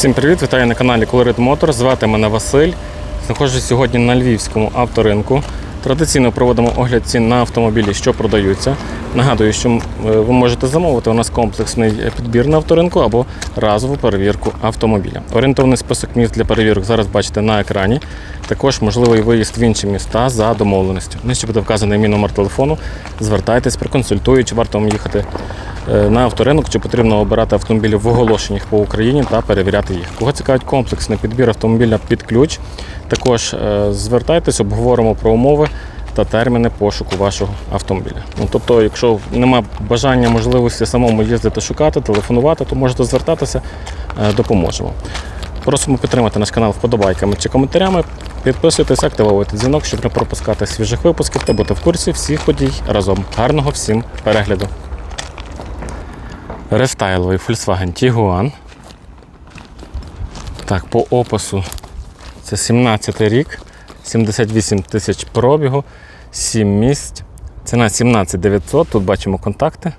Всім привіт! Вітаю на каналі Colorit Motors. Звати мене Василь. Знаходжусь сьогодні на львівському авторинку. Традиційно проводимо огляд цін на автомобілі, що продаються. Нагадую, що е, ви можете замовити у нас комплексний підбір на авторинку або разову перевірку автомобіля. Орієнтовний список міст для перевірок зараз бачите на екрані. Також можливий виїзд в інші міста за домовленістю. Нижче буде вказаний мій номер телефону. Звертайтесь, проконсультую, чи варто вам їхати на авторинок, чи потрібно обирати автомобілі в оголошеннях по Україні та перевіряти їх. Кого цікавить комплексний підбір автомобіля під ключ, також е, звертайтесь, обговоримо про умови та терміни пошуку вашого автомобіля. Ну, тобто, якщо немає бажання, можливості самому їздити, шукати, телефонувати, то можете звертатися, е, допоможемо. Просимо підтримати наш канал вподобайками чи коментарями. Підписуйтесь, активовуйте дзвінок, щоб не пропускати свіжих випусків та бути в курсі всіх подій разом. Гарного всім перегляду! Рестайловий Volkswagen Tiguan. Так, по опису це 17 рік, 78 тисяч пробігу, 7 місць. Ціна 17 900, тут бачимо контакти.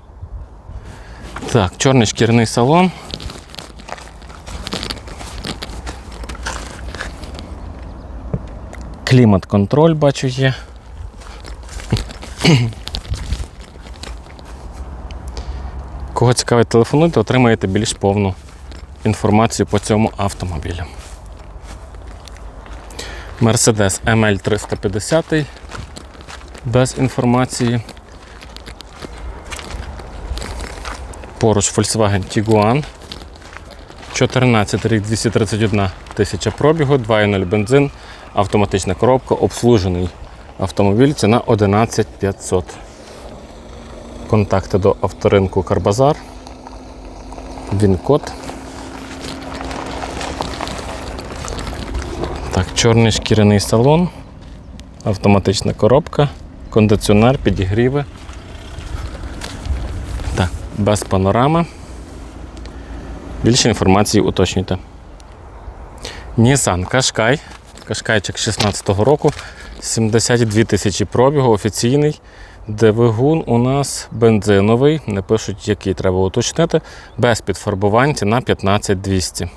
Так, чорний шкіряний салон. Клімат-контроль бачу є. Кого цікавить телефонуйте, отримаєте більш повну інформацію по цьому автомобілю. Mercedes ML 350 без інформації. Поруч Volkswagen Tiguan. 14 рік 231 тисяча пробігу, 2.0 бензин, автоматична коробка, обслужений автомобіль, ціна 11 500. Контакти до авторинку Карбазар. Він-код. Так, чорний шкіряний салон, автоматична коробка, кондиціонер, підігріви. Так, без панорами. Більше інформації уточнюйте. Nissan Qashqai. Кашкайчик 16-го року. 72 тисячі пробігу, офіційний. Двигун у нас бензиновий, не пишуть, який треба уточнити, без підфарбувань ціна 15200.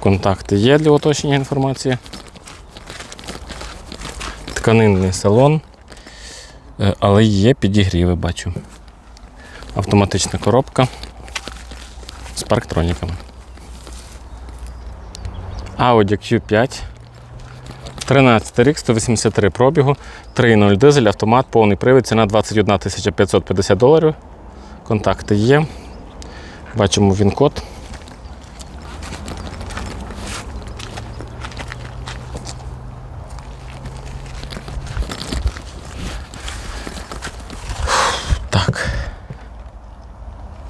Контакти є для уточнення інформації. Тканинний салон, е, але є підігріви, бачу. Автоматична коробка з парктроніками. Audi Q5. 13 рік, 183 пробігу, 3.0 дизель, автомат, повний привід, ціна 21 550 доларів. Контакти є. Бачимо він-код. Так.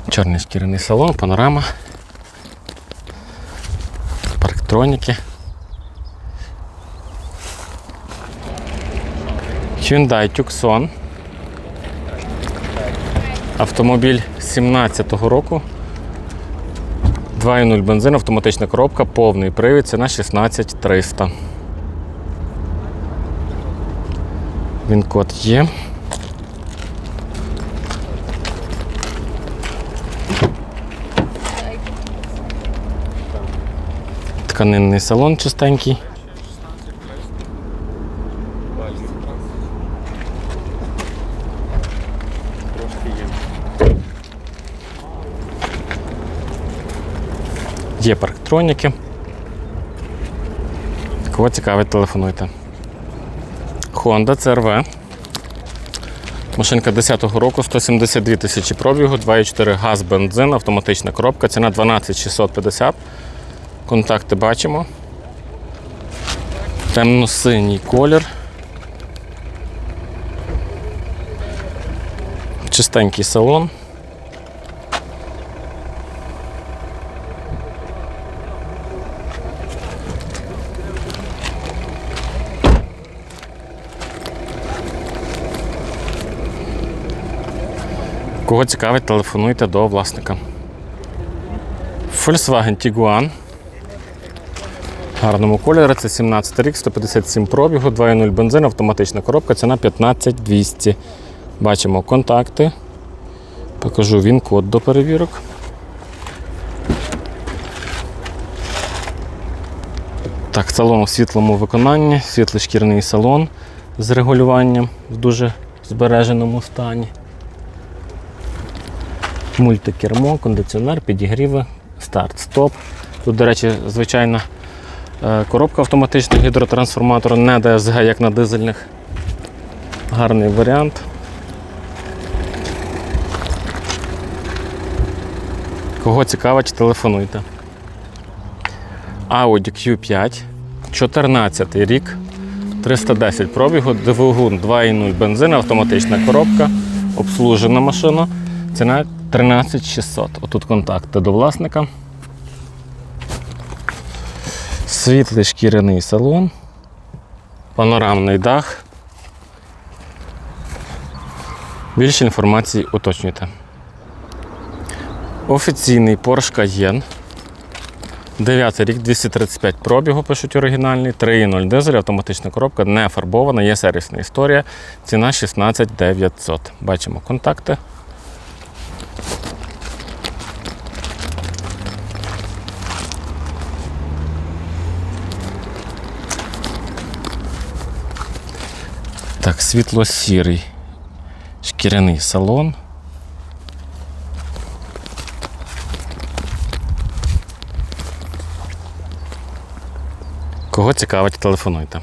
Чорний шкіряний салон, панорама. Парктроніки. Hyundai Tucson. Автомобіль 17-го року. 2.0 бензин, автоматична коробка, повний привід, ціна 16300. Він код є. Тканинний салон чистенький. Є парктроніки. Кого цікавить, телефонуйте. Honda CRV. Машинка 10-го року, 172 тисячі пробігу, 2,4 газ, бензин, автоматична коробка, ціна 12 650. Контакти бачимо. Темно-синій колір. Чистенький салон. Кого цікавить, телефонуйте до власника. Volkswagen Tiguan. Гарному кольорі. Це 17 рік, 157 пробігу, 2.0 бензин, автоматична коробка, ціна 15200. Бачимо контакти. Покажу він код до перевірок. Так, салон у світлому виконанні, світлий шкірний салон з регулюванням в дуже збереженому стані. Мультикермо, кондиціонер, підігріви, старт, стоп. Тут, до речі, звичайна е, коробка автоматична гідротрансформатора, не DSG, як на дизельних. Гарний варіант. Кого цікавить, телефонуйте. Audi Q5, 14 рік, 310 пробігу, двигун 2.0 бензин, автоматична коробка, обслужена машина. Ціна 13600. Отут контакти до власника. Світлий шкіряний салон, панорамний дах. Більше інформації уточнюйте. Офіційний Porsche Cayenne. 9 рік, 235 пробігу, пишуть оригінальний, 3.0 дизель, автоматична коробка, не фарбована, є сервісна історія. Ціна 16 900. Бачимо контакти. Так, світло-сірий шкіряний салон. Кого цікавить, телефонуйте.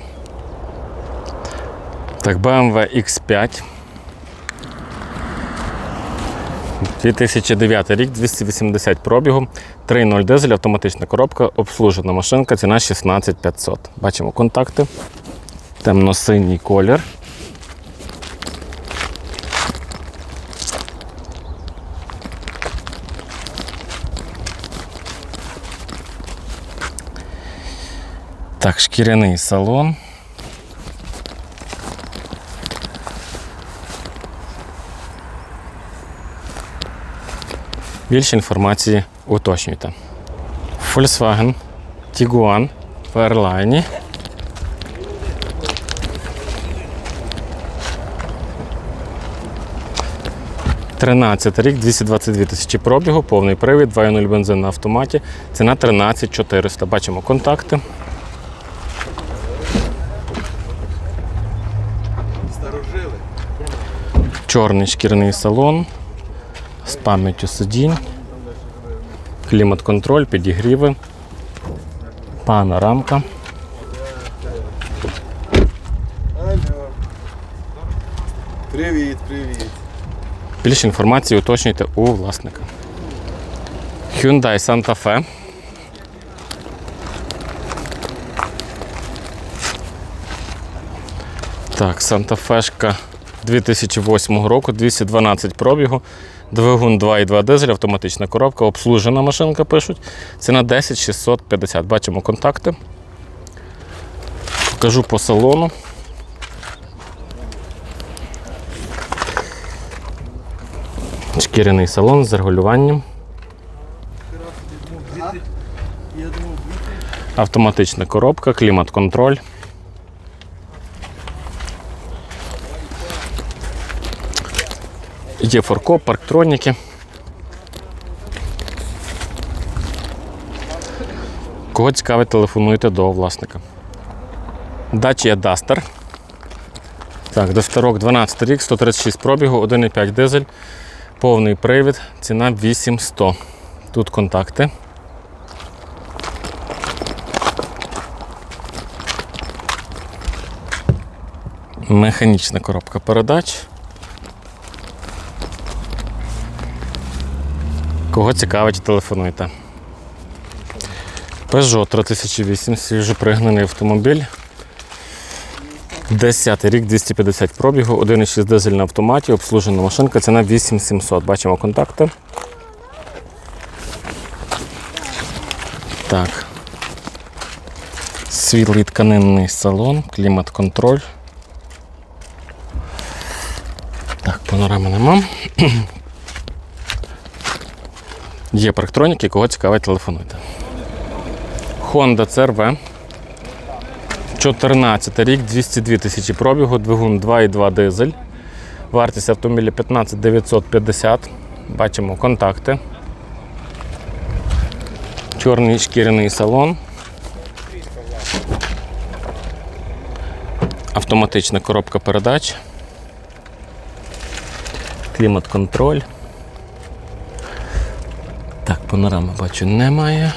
Так, BMW X5. 2009 рік, 280 пробігу, 3.0 дизель, автоматична коробка, обслужена машинка, ціна 16500. Бачимо контакти. Темно-синій колір. Так, шкіряний салон. Більше інформації уточнюйте. Volkswagen Tiguan в Airline. Тринадцятий рік, 222 тисячі пробігу, повний привід, 2.0 бензин на автоматі. Ціна 13 400. Бачимо контакти. Чорний шкіряний салон з пам'яттю сидінь, клімат-контроль, підігріви, панорамка. Привіт, привіт. Більше інформації уточнюйте у власника. Hyundai Santa Fe. Так, Santa Fe 2008 року, 212 пробігу, двигун 2,2 дизель, автоматична коробка, обслужена машинка пишуть. Ціна 10 650. Бачимо контакти. Покажу по салону. Шкіряний салон з регулюванням. Автоматична коробка, клімат-контроль. Є форкоп, парктроніки. Кого цікавить, телефонуйте до власника. Dacia Duster. Так, Дестерок 12 рік, 136 пробігу, 1,5 дизель, повний привід, ціна 8100. Тут контакти. Механічна коробка передач. Кого цікавить, телефонуйте. Peugeot 3008, свіжопригнаний автомобіль. 10 рік, 250 пробігу, 1,6 дизель на автоматі, обслужена машинка, ціна 8700. Бачимо контакти. Так. Світлий тканинний салон, клімат-контроль. Так, панорами нема. Є парктроніки, кого цікавить, телефонуйте. Honda CRV. 14 рік, 202 тисячі пробігу, двигун 2,2 дизель. Вартість автомобіля 15 950. Бачимо контакти. Чорний шкіряний салон. Автоматична коробка передач. Клімат-контроль. Так, панорами бачу немає.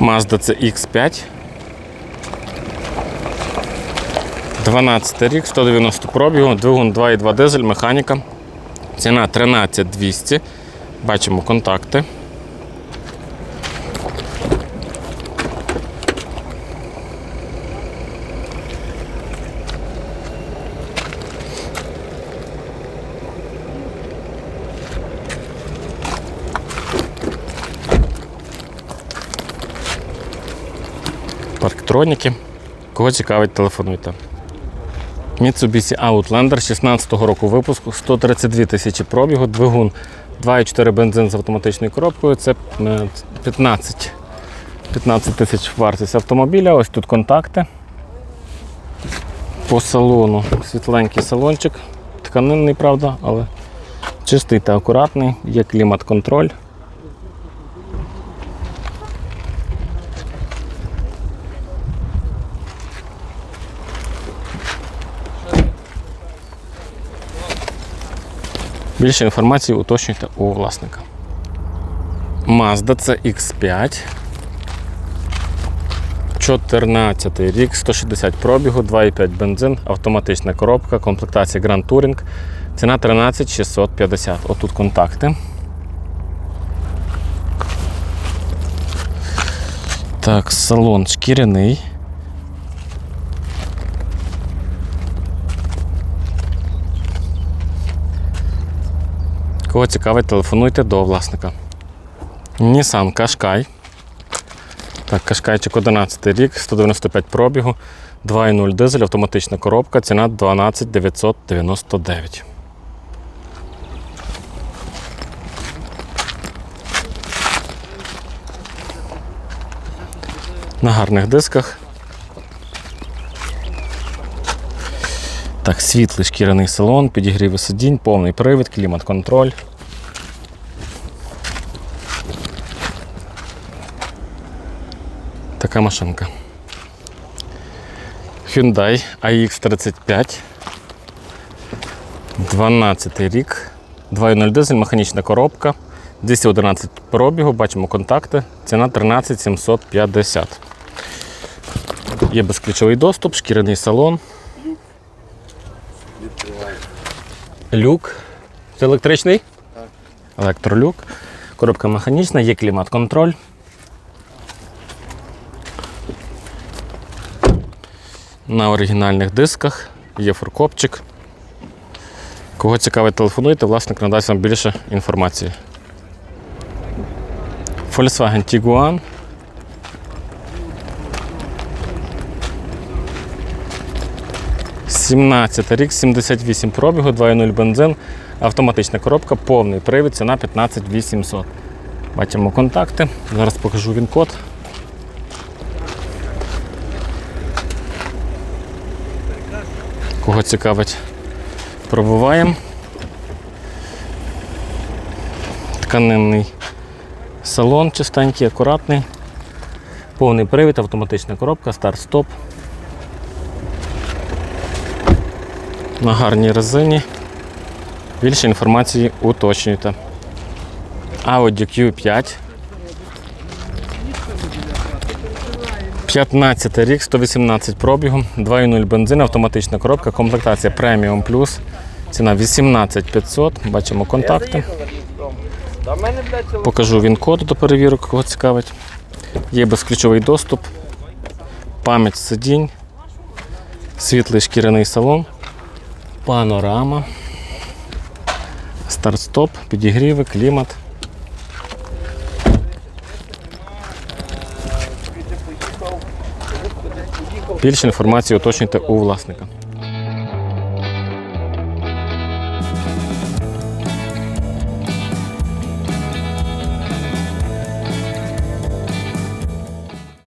Mazda CX5. 12 рік, 190 пробігу, двигун 2,2 дизель, механіка. Ціна 13200. Бачимо контакти. Парктроніки. Кого цікавить, телефонуйте. Mitsubishi Outlander 16-го року випуску, 132 тисячі пробігу, двигун 2,4 бензин з автоматичною коробкою. Це е, 15, 15 тисяч вартість автомобіля. Ось тут контакти. По салону світленький салончик, тканинний, правда, але чистий та акуратний, є клімат-контроль. Більше інформації уточнюйте у власника. Mazda CX5. 14 рік, 160 пробігу, 2,5 бензин, автоматична коробка, комплектація Grand Touring. Ціна 13 650. Отут контакти. Так, салон шкіряний. Кого цікавить, телефонуйте до власника. Nissan Qashqai. Так, Qashqaiчик 11 рік, 195 пробігу, 2,0 дизель, автоматична коробка, ціна 12 999. На гарних дисках. Так, світлий шкіряний салон, підігріви сидінь, повний привід, клімат-контроль. Така машинка. Hyundai AX35. 12 рік. 2.0 дизель, механічна коробка. 211 пробігу, бачимо контакти. Ціна 13 750. Є безключовий доступ, шкіряний салон. Люк. Це електричний? Так. Електролюк. Коробка механічна, є клімат-контроль. На оригінальних дисках є фуркопчик. Кого цікавить, телефонуйте, власник надасть вам більше інформації. Volkswagen Tiguan. Сімнадцятий рік, 78 пробігу, 2.0 бензин, автоматична коробка, повний привід, ціна 15 800. Бачимо контакти. Зараз покажу він код. Кого цікавить, пробуваємо. Тканинний салон чистенький, акуратний. Повний привід, автоматична коробка, старт-стоп. На гарній резині. Більше інформації уточнюйте. Audi Q5. 15 рік, 118 пробігу, 2.0 бензин, автоматична коробка, комплектація Premium Plus. Ціна 18 500. Бачимо контакти. Покажу він код до перевірок, кого цікавить. Є безключовий доступ, пам'ять сидінь, світлий шкіряний салон, панорама, старт-стоп, підігріви, клімат. Більше інформації уточнюйте у власника.